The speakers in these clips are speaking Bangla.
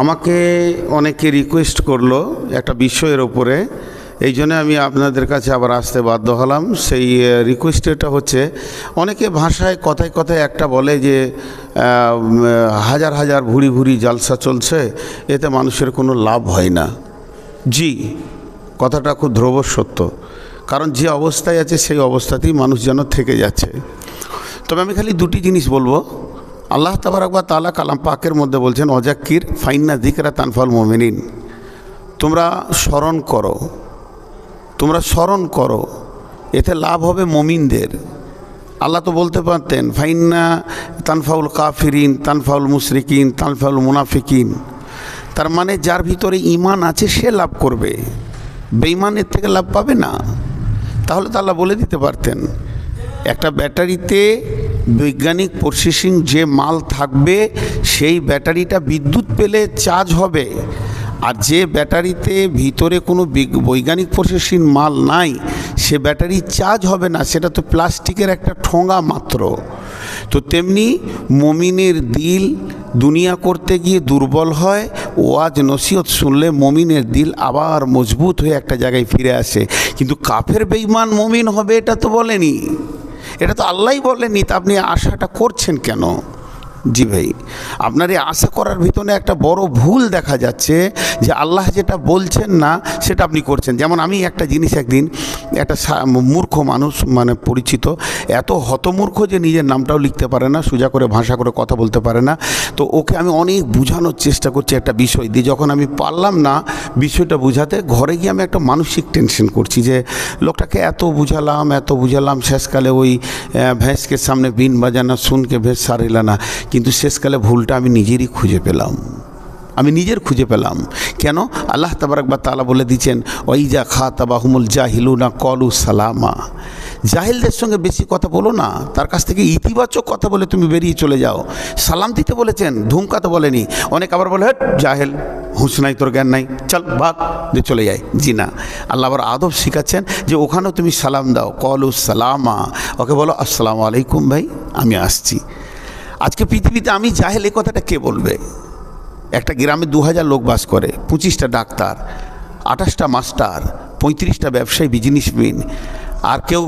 আমাকে অনেকে রিকোয়েস্ট করল একটা বিষয়ের ওপরে এই জন্য আমি আপনাদের কাছে আবার আসতে বাধ্য হলাম। সেই রিকোয়েস্টটা হচ্ছে, অনেকে ভাষায় কথায় কথায় একটা বলে যে হাজার হাজার ভুড়ি ভুড়ি জালসা চলছে, এতে মানুষের কোনো লাভ হয় না। জি, কথাটা খুব ধ্রুব সত্য। কারণ যে অবস্থায় আছে, সেই অবস্থাতেই মানুষ যেন থেকে যাচ্ছে। তবে আমি খালি দুটি জিনিস বলব। আল্লাহ তাবারাকবা তালা কালাম পাকের মধ্যে বলছেন, অজাক্কির ফাইন্না দিকরা তানফাল মোমেনিন। তোমরা স্মরণ করো, তোমরা স্মরণ করো, এতে লাভ হবে মমিনদের। আল্লাহ তো বলতে পারতেন, ফাইন্না তানফাউল কাফিরিন, তানফাউল মুশরিকিন, তানফাউল মুনাফিকিন। তার মানে যার ভিতরে ইমান আছে, সে লাভ করবে। বেইমানের থেকে লাভ পাবে না। তাহলে তো আল্লাহ বলে দিতে পারতেন, একটা ব্যাটারিতে বৈজ্ঞানিক প্রসেসিং যে মাল থাকবে, সেই ব্যাটারিটা বিদ্যুৎ পেলে চার্জ হবে। আর যে ব্যাটারিতে ভিতরে কোনো বৈজ্ঞানিক প্রসেসিং মাল নাই, সে ব্যাটারি চার্জ হবে না, সেটা তো প্লাস্টিকের একটা ঠোঙা মাত্র। তো তেমনি মমিনের দিল দুনিয়া করতে গিয়ে দুর্বল হয় ওয়াজ নসিহত শুনলে মমিনের দিল আবার মজবুত হয়ে একটা জায়গায় ফিরে আসে। কিন্তু কাফের বেইমান মমিন হবে এটা তো বলেনি। এটা তো আল্লাহই বলেনি তা আপনি আশাটা করছেন কেন? জি ভাই, আপনার এই আশা করার ভিতরে একটা বড় ভুল দেখা যাচ্ছে যে আল্লাহ যেটা বলছেন না, সেটা আপনি করছেন। যেমন আমি একটা জিনিস একদিন, একটা মূর্খ মানুষ মানে পরিচিত, এত হতমূর্খ যে নিজের নামটাও লিখতে পারে না, সোজা করে ভাষা করে কথা বলতে পারে না। তো ওকে আমি অনেক বোঝানোর চেষ্টা করছি একটা বিষয় দিয়ে, যখন আমি পারলাম না বিষয়টা বোঝাতে ঘরে গিয়ে আমি একটা মানসিক টেনশন করছি যে লোকটাকে এত বুঝালাম এত বুঝালাম, শেষকালে ওই ভেঁসকে সামনে বিন বাজানা শুনকে ভেস সারিল না কিন্তু শেষকালে ভুলটা আমি নিজেরই খুঁজে পেলাম। আমি নিজের খুঁজে পেলাম। কেন? আল্লাহ তাবারকবা তালা বলে দিচ্ছেন ওইজা খা তাবাহুমুল জাহিলু না কলু সালামা। জাহিলদের সঙ্গে বেশি কথা বলো না। তার কাছ থেকে ইতিবাচক কথা বলে তুমি বেরিয়ে চলে যাও। সালাম দিতে বলেছেন, ধুমকাতে বলেনি। অনেক আবার বলে হ্যাট জাহেল, হুঁশ নাই, তোর জ্ঞান নাই। চল ভাগ দিয়ে চলে যায় জি না আল্লাহ আবার আদব শিখাচ্ছেন যে, ওখানেও তুমি সালাম দাও কলু সালামা। ওকে বলো, আসসালামু আলাইকুম ভাই, আমি আসছি। আজকে পৃথিবীতে আমি জাহেল, এই কথাটা কে বলবে? একটা গ্রামে দু হাজার লোক বাস করে, পঁচিশটা ডাক্তার, আঠাশটা মাস্টার, পঁয়ত্রিশটা ব্যবসায়ী, বিজনেসম্যান। আর কেউ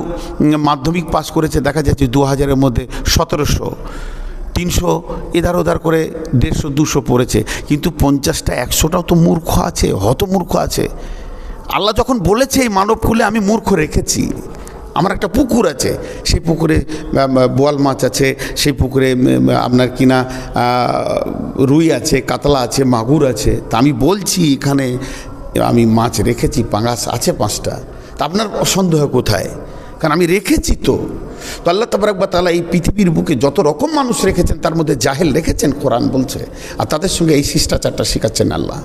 মাধ্যমিক পাস করেছে, দেখা যাচ্ছে দু হাজারের মধ্যে সতেরোশো, তিনশো এধার ওধার করে দেড়শো, দুশো পড়েছে। কিন্তু পঞ্চাশটা, একশোটাও তো মূর্খ আছে, হতমূর্খ আছে। আল্লাহ যখন বলেছে এই মানবকুলে আমি মূর্খ রেখেছি। আমার একটা পুকুর আছে। সেই পুকুরে বোয়াল মাছ আছে। সেই পুকুরে আপনার কিনা রুই আছে, কাতলা আছে, মাগুর আছে। তা আমি বলছি এখানে, আমি মাছ রেখেছি, পাঙাশ আছে পাঁচটা। তা আপনার সন্দেহ কোথায়? কারণ আমি রেখেছি তো। তো আল্লাহ তাবরাকবা তালা এই পৃথিবীর বুকে যত রকম মানুষ রেখেছেন, তার মধ্যে জাহেল রেখেছেন, কোরআন বলছে। আর তাদের সঙ্গে এই শিষ্টাচারটা শেখাচ্ছেন আল্লাহ।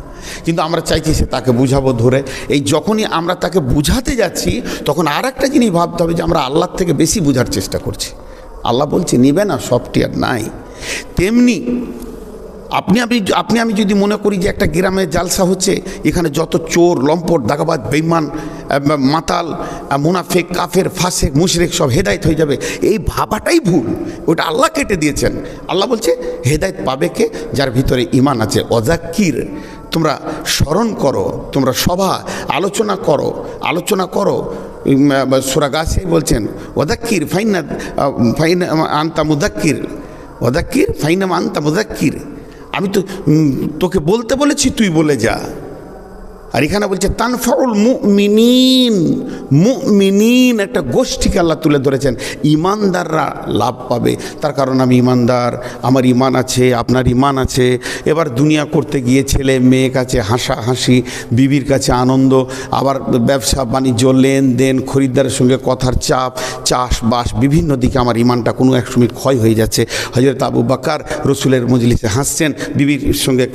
কিন্তু আমরা চাইছি সে তাকে বুঝাবো ধরে। এই যখনই আমরা তাকে বুঝাতে যাচ্ছি, তখন আর একটা জিনিস ভাবতে হবে যে আমরা আল্লাহর থেকে বেশি বোঝার চেষ্টা করছি। আল্লাহ বলছে, নিবে না আর নাই। তেমনি আপনি আমি আপনি, আমি যদি মনে করি যে একটা গ্রামে জালসা হচ্ছে, এখানে যত চোর, লম্পট, দাগাবাজ বেইমান মাতাল মুনাফেক, কাফের, ফাসেক, মুশরেক সব হেদায়ত হয়ে যাবে, এই ভাবাটাই ভুল। ওটা আল্লাহ কেটে দিয়েছেন। আল্লাহ বলছে, হেদায়ত পাবে কে? যার ভিতরে ইমান আছে। অজাক্কির তোমরা স্মরণ করো, তোমরা সভা, আলোচনা করো আলোচনা করো। সুরা গাছে বলছেন ওদাক্কির ফাইনা ফাইনা আন্তা মুদাক্কির ওদাক্কির ফাইনাম আন্তা মুদাক্কির আমি তো তোকে বলতে বলেছি তুই বলে যা। আর এখানে বলছে, তানফাউল মুমিনিন। মুমিনিন একটা গোষ্ঠীকে আল্লাহ তুলে ধরেছেন। ইমানদাররা লাভ পাবে। তার কারণ আমি ইমানদার, আমার ইমান আছে, আপনার ইমান আছে। এবার দুনিয়া করতে গিয়ে ছেলে, মেয়ে কাছে হাসা হাসি বিবির কাছে আনন্দ, আবার ব্যবসা, বাণিজ্য, লেনদেন, খরিদ্দারের সঙ্গে কথার চাপ, চাষবাস, বিভিন্ন দিকে আমার ইমানটা কোনো এক সময় ক্ষয় হয়ে যাচ্ছে। হজরত আবু বাকার রসুলের মজলিসে হাসছেন, বিবির সঙ্গে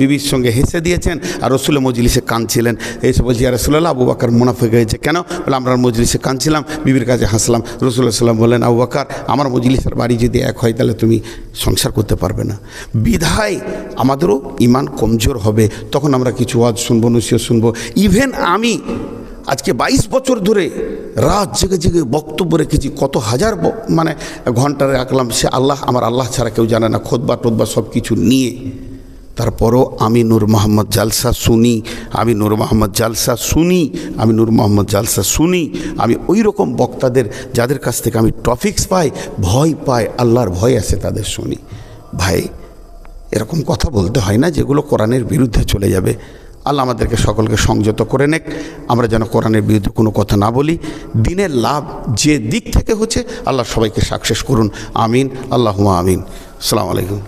বিবির সঙ্গে হেসে দিয়েছেন, আর রসুলের মজলিসে কাঁদছিলেন। এসে বলছি, আর রসুল্লাহ আবু বাকার মুনাফেক হয়েছে কেন? বলে, আমরা মজলিসে কাঁদছিলাম, বিবির কাছে হাসলাম। রসুল্লাহ সাল্লাম বললেন, আবু বাকার, আমার মজলিসের বাড়ি যদি এক হয়, তাহলে তুমি সংসার করতে পারবে না। বিধায় আমাদেরও ইমান কমজোর হবে। তখন আমরা কিছু ওয়াজ শুনব নসিও শুনব। ইভেন আমি আজকে বাইশ বছর ধরে রাত জেগে জেগে বক্তব্য রেখেছি, কত হাজার মানে ঘণ্টা রাখলাম, সে আল্লাহ, আমার আল্লাহ ছাড়া কেউ জানে না। খোদবা টোদবা সব কিছু নিয়ে তারপরও আমি নূর মোহাম্মদ জালসা শুনি, আমি নূর মোহাম্মদ জালসা শুনি, আমি নূর মোহাম্মদ জালসা শুনি, আমি ওই রকম বক্তাদের যাদের কাছ থেকে আমি টপিক্স পাই, ভয় পাই, আল্লাহর ভয় আছে তাদের শুনি। ভাই, এরকম কথা বলতে হয় না যেগুলো কোরআনের বিরুদ্ধে চলে যাবে। আল্লাহ আমাদেরকে সকলকে সংযত করে নেক। আমরা যেন কোরআনের বিরুদ্ধে কোনো কথা না বলি। দিনের লাভ যে দিক থেকে হচ্ছে, আল্লাহ সবাইকে সাকসেস করুন। আমিন। আল্লাহ আমিন। আসসালামু আলাইকুম।